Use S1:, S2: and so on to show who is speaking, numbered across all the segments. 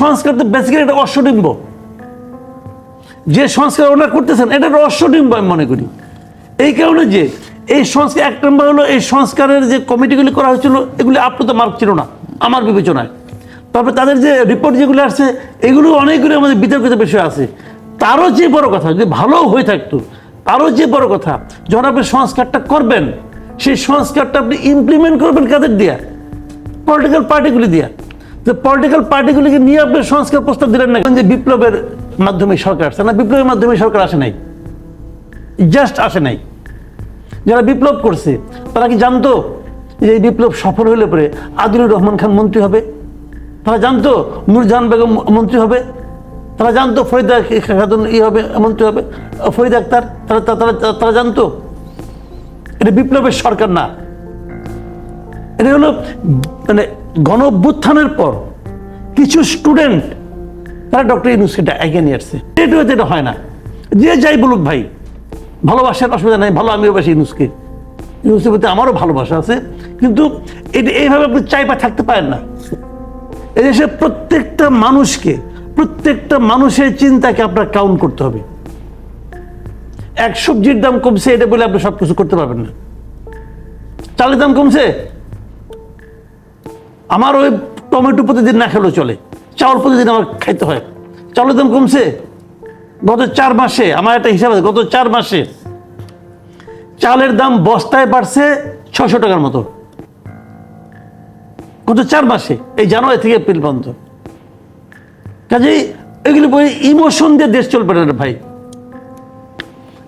S1: সংস্কার তো বেসিক্যালি এটা অশ্বডিম্ব। যে সংস্কার ওনারা করতেছেন, এটা একটা অশ্বডিম্ব আমি মনে করি। এই কারণে যে এই সংস্কার, এক নম্বর হলো এই সংস্কারের যে কমিটিগুলি করা হয়েছিল, এগুলি আপ্লুত মার্ক ছিল না, আমার বিবেচনায়। তবে তাদের যে রিপোর্ট যেগুলো আসছে, এগুলো অনেকগুলো আমাদের বিতর্কিত বিষয় আছে। তারও যে বড় কথা, যদি ভালো হয়ে থাকতো, তারও যে বড় কথা, যখন আপনি সংস্কারটা করবেন, সেই সংস্কারটা আপনি ইমপ্লিমেন্ট করবেন কাদের দিয়া? পলিটিক্যাল পার্টিগুলি দিয়া। তো পলিটিক্যাল পার্টিগুলিকে নিয়ে আপনি সংস্কার প্রস্তাব দিলেন না যে বিপ্লবের মাধ্যমে সরকার আসছে না? বিপ্লবের মাধ্যমে সরকার আসে নাই। জাস্ট আসে নাই। যারা বিপ্লব করছে, তারা কি জানতো যে এই বিপ্লব সফল হলে পরে আদিলুর রহমান খান মন্ত্রী হবে? তারা জানতো নূরজাহান বেগম মন্ত্রী হবে? তারা জানতো ফরিদা খাতুন ই হবে, মন্ত্রী হবে? ফরিদ আক্তার, তারা তারা- তারা তারা জানতো? এটা বিপ্লবের সরকার না। এটা হলো মানে গণ অভ্যুত্থানের পর কিছু স্টুডেন্ট, তারা ডক্টর ইউনুসকে এগিয়ে নিয়ে আসছে। এটা হয়তো হয় না। যে যাই বলুক ভাই, ভালোবাসার অসুবিধা নাই, ভালো আমিও বাসি ইউনুসকে। ইউনুসের প্রতি আমারও ভালোবাসা আছে, কিন্তু এটা এইভাবে আপনি চাইপা থাকতে পারেন না। এদেশে প্রত্যেকটা মানুষকে, প্রত্যেকটা মানুষের চিন্তাকে আপনার কাউন্ট করতে হবে। এক সবজির দাম কমছে, এটা বলে আপনি সব কিছু করতে পারবেন না। চালের দাম কমছে? আমার ওই টমেটো প্রতিদিন না খেলেও চলে। চাউল প্রতিদিন আমার খাইতে হয়। চাউলের দাম কমছে। গত চার মাসে, আমার একটা হিসাব আছে, গত চার মাসে চালের দাম বস্তায় বাড়ছে ছশো টাকার মতো। গত চার মাসে, এই জানুয়ারি থেকে এপ্রিল পর্যন্ত। কাজেই এগুলি ইমোশন দিয়ে দেশ চলবে না ভাই।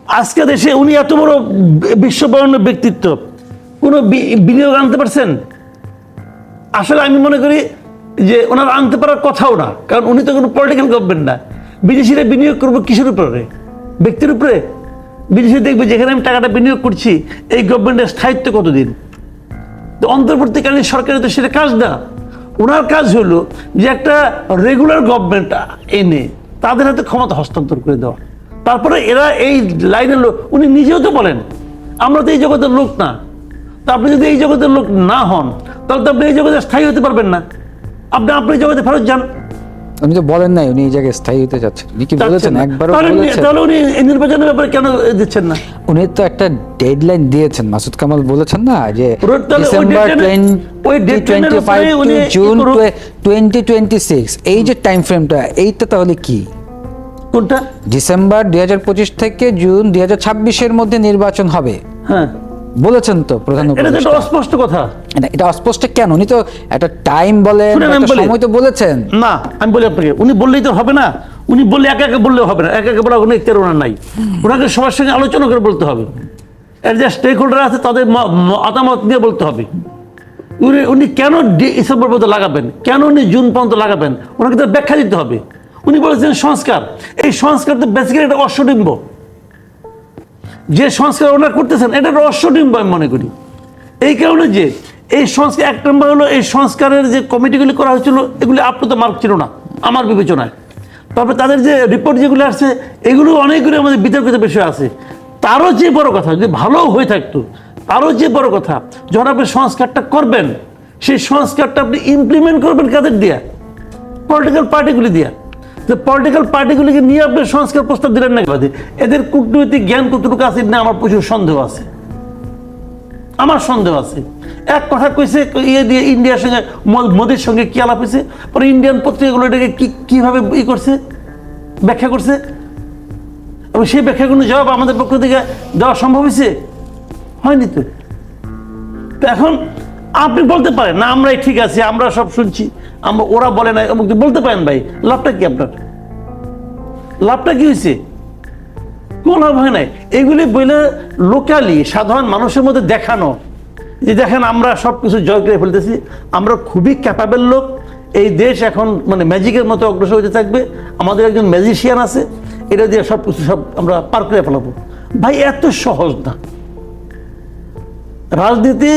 S1: আজকে দেশে উনি এত বড় বিশ্ববরণ্য ব্যক্তিত্ব। কোনো বিনিয়োগ আনতে পারছেন? আসলে আমি মনে করি যে ওনার আনতে পারার কথাও না, কারণ উনি তো কোনো পলিটিক্যাল গভর্নমেন্ট না। বিদেশিরা বিনিয়োগ করব কিসের উপরে? ব্যক্তির উপরে? বিদেশি দেখবে যেখানে আমি টাকাটা বিনিয়োগ করছি, এই গভর্নমেন্টের স্থায়িত্ব কতদিন? তো অন্তর্বর্তীকালীন সরকারের তো সেটা কাজ না। ওনার কাজ হলো যে একটা রেগুলার গভর্নমেন্ট এনে তাদের হাতে ক্ষমতা হস্তান্তর করে দেওয়া। তারপরে এরা এই লাইনের লোক, উনি নিজেও তো বলেন, আমরা তো এই জগতের লোক না। তা আপনি যদি এই জগতের লোক না হন তাহলে তো আপনি এই জগতে স্থায়ী হতে পারবেন না। আপনি আপনি জগতে ফেরত যান।
S2: উনি তো বলেন নাই উনি এই জায়গায় স্থায়ী হতে চাচ্ছেন। উনি কি বলেছেন? একবারও
S1: তাহলে
S2: বলেছেন।
S1: তাহলে উনি এই নির্বাচনের ব্যাপারে কেন দিচ্ছেন না?
S2: উনি তো একটা ডেডলাইন দিয়েছেন মাসুদ কামাল বলেছেন না যে ডিসেম্বর
S1: ওই
S2: 2025 টু জুন 2026 এই যে টাইম ফ্রেমটা এইটা তাহলে কি?
S1: কোনটা?
S2: ডিসেম্বর 2025 থেকে জুন 2026 এর মধ্যে নির্বাচন হবে।
S1: হ্যাঁ।
S2: বলেছেন তো প্রধান
S1: এটা। অস্পষ্ট কথা।
S2: এটা অস্পষ্ট কেন? উনি তো একটা টাইম বলেন। সময় তো বলেছেন।
S1: না আমি বলি আপনাকে উনি বললেই তো হবে না। উনি বললে একা একা বললেও হবে না। একা একা বলা কোনো ইত্যাদি ওনার নাই। ওনাকে সবার সঙ্গে আলোচনা করে বলতে হবে। এর যে স্টেক হোল্ডার আছে তাদের মতামত দিয়ে বলতে হবে। উনি উনি কেন ডিসেম্বর পর্যন্ত লাগাবেন? কেন উনি জুন পর্যন্ত লাগাবেন? ওনাকে তো ব্যাখ্যা দিতে হবে। উনি বলেছেন সংস্কার। এই সংস্কার তো বেসিক্যালি একটা অশ্বডিম্ব। যে সংস্কার ওনারা করতেছেন, এটা অশ্বডিম্ব আমি মনে করি। এই কারণে যে এই সংস্কার, এক নম্বর হলো এই সংস্কারের যে কমিটিগুলি করা হয়েছিল, এগুলি আপ্লুত মার্ক ছিল না, আমার বিবেচনায়। তবে তাদের যে রিপোর্ট যেগুলো আসছে, এগুলো অনেকগুলো আমাদের বিতর্কিত বিষয় আছে। তারও যে বড় কথা, যদি ভালো হয়ে থাকতো, তারও যে বড় কথা, যখন আপনি সংস্কারটা করবেন, সেই সংস্কারটা আপনি ইমপ্লিমেন্ট করবেন কাদের দিয়া? পলিটিক্যাল পার্টিগুলি দিয়া। তো পলিটিক্যাল পার্টিগুলিকে নিয়ে আপনি সংস্কার প্রস্তাব দিলেন না এদের কূটনৈতিক জ্ঞান কতটুকু আছে না আমার প্রচুর সন্দেহ আছে। আমার সন্দেহ আছে। এক কথা কইছে ইয়ে দিয়ে ইন্ডিয়ার সঙ্গে মোদির সঙ্গে কি আলাপ হয়েছে? পরে ইন্ডিয়ান পত্রিকাগুলো এটাকে কি, কীভাবে ই করছে? ব্যাখ্যা করছে? এবং সেই ব্যাখ্যাগুলো জবাব আমাদের পক্ষ থেকে দেওয়া সম্ভব হয়েছে? হয়নি তো এখন আপনি বলতে পারেন, না, আমরাই ঠিক আছি, আমরা সব শুনছি, আমরা, ওরা বলে না অমুক বলতে পারেন ভাই, লাভটা কি আপনার? লাভটা কি হয়েছে? কোন লাভ হয় নাই। এগুলি বলে লোকালি, সাধারণ মানুষের মধ্যে দেখানো, যে দেখেন আমরা সব কিছু জয় করে ফেলতেছি, আমরা খুবই ক্যাপাবেল লোক, এই দেশ এখন মানে ম্যাজিকের মতো অগ্রসর হতে থাকবে, আমাদের একজন ম্যাজিশিয়ান আছে, এটা দিয়ে সব কিছু সব আমরা পার করে ফেলাবো। ভাই, এত সহজ না। রাজনীতি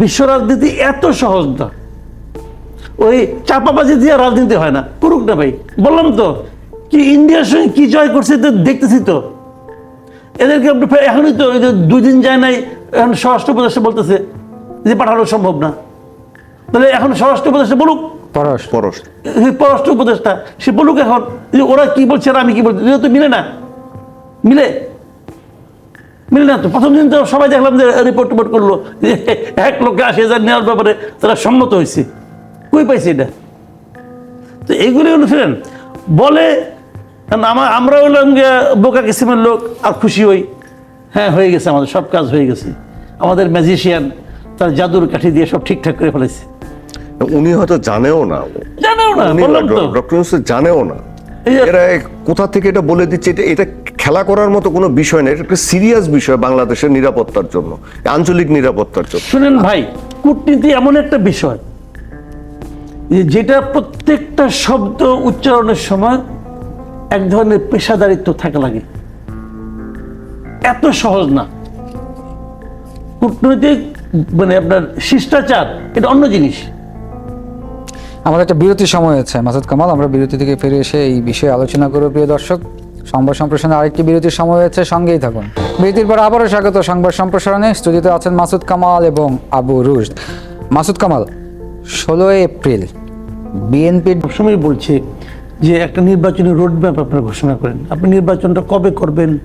S1: বিশ্ব রাজনীতি এত সহজ না। ওই চাপাবাজি দিয়ে রাজনীতি হয় না। করুক না ভাই। বললাম তো কি ইন্ডিয়ার সঙ্গে কি জয় করছে তো দেখতেছি তো। এদেরকে এখনই তো ওই দুই দিন যায় নাই এখন স্বরাষ্ট্র উপদেষ্টা বলতেছে যে পাঠানো সম্ভব না। তাহলে এখন স্বরাষ্ট্র উপদেষ্টা বলুক।
S2: পরশ
S3: পরশ
S1: এই পররাষ্ট্র উপদেষ্টা সে বলুক এখন যে ওরা কি বলছে আর আমি কি বলছি এটা তো মিলে না। মিলে? মিলে না তো। প্রথম দিন তো সবাই দেখলাম যে রিপোর্ট টিপোর্ট করল। যে এক লক্ষ আশি হাজার নেওয়ার ব্যাপারে তারা সম্মত হয়েছে। কই পাইছে এটা? তো এইগুলি হলো ফিরেন বলে আমার আমরা হলাম বোকা কিসিমের লোক আর খুশি হই। হ্যাঁ হয়ে গেছে আমাদের সব কাজ হয়ে গেছে। আমাদের ম্যাজিশিয়ান তার জাদুর কাঠি দিয়ে সব ঠিকঠাক করে ফেলেছে
S3: উনি হয়তো জানেও না।
S1: জানেও না বললাম তো।
S3: ডক্টর জানেও না। এরা কোথা থেকে এটা বলে দিচ্ছে? এটা এটা খেলা করার মতো কোনো বিষয় নেই এটা একটা সিরিয়াস বিষয় বাংলাদেশের নিরাপত্তার জন্য আঞ্চলিক নিরাপত্তার জন্য।
S1: শুনেন ভাই কূটনীতি এমন একটা বিষয় যে যেটা প্রত্যেকটা শব্দ উচ্চারণের সময় এক ধরনের পেশাদারিত্ব থাকা লাগে। এত সহজ না। কূটনৈতিক মানে আপনার শিষ্টাচার এটা অন্য জিনিস।
S2: আমাদের একটা বিরতির সময় হয়েছে মাসুদ কামাল আমরা বিরতি থেকে ফিরে এসে এই বিষয়ে আলোচনা করব প্রিয় দর্শক। সংবাদ সম্প্রসারণে আরেকটি বিরতির সময় হয়েছে, সঙ্গেই থাকুন। বিরতির পর আবারও স্বাগত সংবাদ সম্প্রসারণে। স্টুডিওতে আছেন মাসুদ কামাল এবং আবু রুশদ। মাসুদ কামাল, ষোলোই এপ্রিল, বিএনপির
S1: সবসময় বলছে যে একটা নির্বাচনী রোড ম্যাপ আপনারা ঘোষণা করেন। আপনি নির্বাচনটা কবে করবেন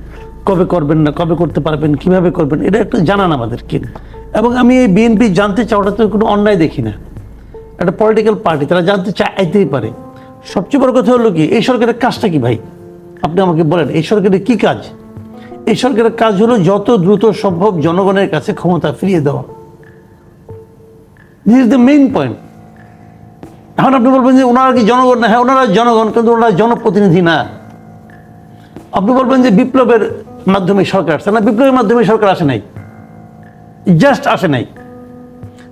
S1: কবে করবেন না, কবে করতে পারবেন, কীভাবে করবেন, এটা একটু জানান আমাদেরকে। এবং আমি এই বিএনপি জানতে চাওয়াটা তো কোনো অন্যায় দেখি না। একটা পলিটিক্যাল পার্টি তারা জানতে চাইতেই পারে। সবচেয়ে বড় কথা হলো কি, এই সরকারের কাজটা কি ভাই? আপনি আমাকে বলেন, এই সরকারের কি কাজ? এই সরকারের কাজ হলো যত দ্রুত সম্ভব জনগণের কাছে ক্ষমতা ফিরিয়ে দেওয়া। This is the main point এখন আপনি বলবেন যে ওনারা কি জনগণ না? হ্যাঁ ওনারা জনগণ, কিন্তু ওনারা জনপ্রতিনিধি না। আপনি বলবেন যে বিপ্লবের মাধ্যমে সরকার আসছে না বিপ্লবের মাধ্যমে সরকার আসে নাই। জাস্ট আসে নাই।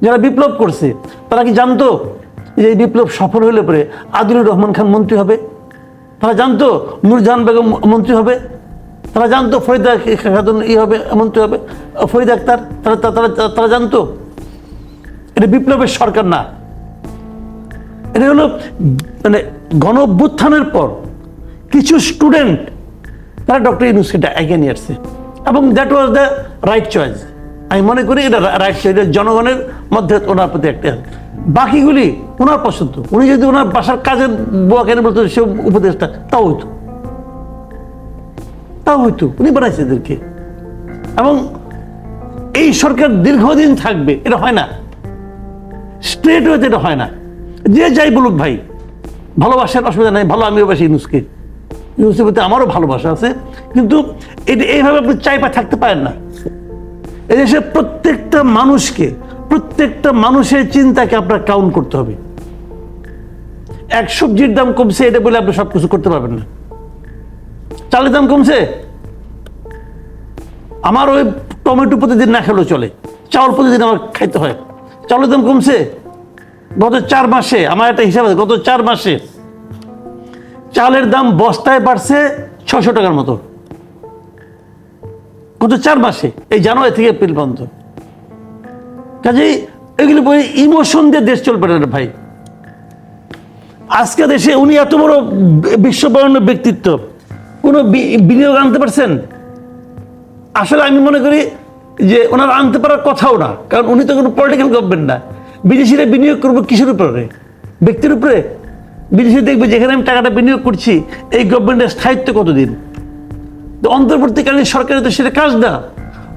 S1: যারা বিপ্লব করছে, তারা কি জানতো যে এই বিপ্লব সফল হলে পরে আদিলুর রহমান খান মন্ত্রী হবে? তারা জানতো নূরজাহান বেগম মন্ত্রী হবে। তারা জানতো ফরিদা খাতুন ই হবে, মন্ত্রী হবে। ফরিদ আক্তার, তারা তারা জানতো। এটা বিপ্লবের সরকার না। এটা হলো মানে গণ পর কিছু স্টুডেন্ট তারা ডক্টর ইউনুসকে এগিয়ে নিয়ে আসছে। এবং that was the right choice আমি মনে করি এটা রাইট চয়েস জনগণের মধ্যে ওনার প্রতি একটা বাকিগুলি ওনার পছন্দ। উনি যদি ওনার বাসার কাজের বোয়া কেন বলতো, সে উপদেশটা তাও হইতো। তাও হইতো। উনি বানাইছে এদেরকে। এবং এই সরকার দীর্ঘদিন থাকবে, এটা হয় না। স্ট্রেট ওয়েতে এটা হয় না। যে যাই বলুক ভাই, ভালোবাসার অসুবিধা নাই, ভালো আমিও বাসি ইউনুসকে। ইউনুসের প্রতি আমারও ভালোবাসা আছে, কিন্তু এটা এইভাবে আপনি চাইপা থাকতে পারেন না। এদেশে প্রত্যেকটা মানুষকে প্রত্যেকটা মানুষের চিন্তাকে আপনার কাউন্ট করতে হবে। এক সবজির দাম কমছে, এটা বলে আপনি সব কিছু করতে পারবেন না। চালের দাম কমছে? আমার ওই টমেটো প্রতিদিন না খেলেও চলে। চাউল প্রতিদিন আমার খাইতে হয়। চাউলের দাম কমছে? গত চার মাসে, আমার একটা হিসাব আছে, গত চার মাসে চালের দাম বস্তায় বাড়ছে ছশো টাকার মতো। গত চার মাসে, এই জানুয়ারি থেকে এপ্রিল পর্যন্ত। কাজেই এগুলি ইমোশন দিয়ে দেশ চলবে না ভাই। আজকে দেশে উনি এত বড় বিশ্ববরণ্য ব্যক্তিত্ব। কোনো বিনিয়োগ আনতে পারছেন? আসলে আমি মনে করি যে ওনার আনতে পারার কথাও না, কারণ উনি তো কোনো পলিটিক্যাল গভর্নমেন্ট না। বিদেশিরা বিনিয়োগ করব কিসের উপরে? ব্যক্তির উপরে? বিদেশি দেখবে যেখানে আমি টাকাটা বিনিয়োগ করছি, এই গভর্নমেন্টের স্থায়িত্ব কতদিন? অন্তর্বর্তীকালীন সরকারের তো সেটা কাজ না।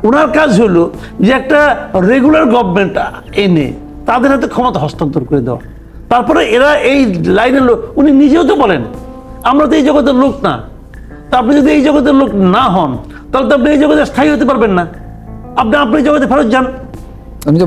S1: ওনার কাজ হলো যে একটা রেগুলার গভর্নমেন্ট এনে তাদের হাতে ক্ষমতা হস্তান্তর করে দেওয়া। তারপরে এরা এই লাইনের লোক, উনি নিজেও তো বলেন, আমরা তো এই জগতের লোক না। তা আপনি যদি এই জগতের লোক না হন, তাহলে তো আপনি এই জগতে স্থায়ী হতে পারবেন না। আপনি আপনি জগতে ফেরত যান।
S2: আমি তো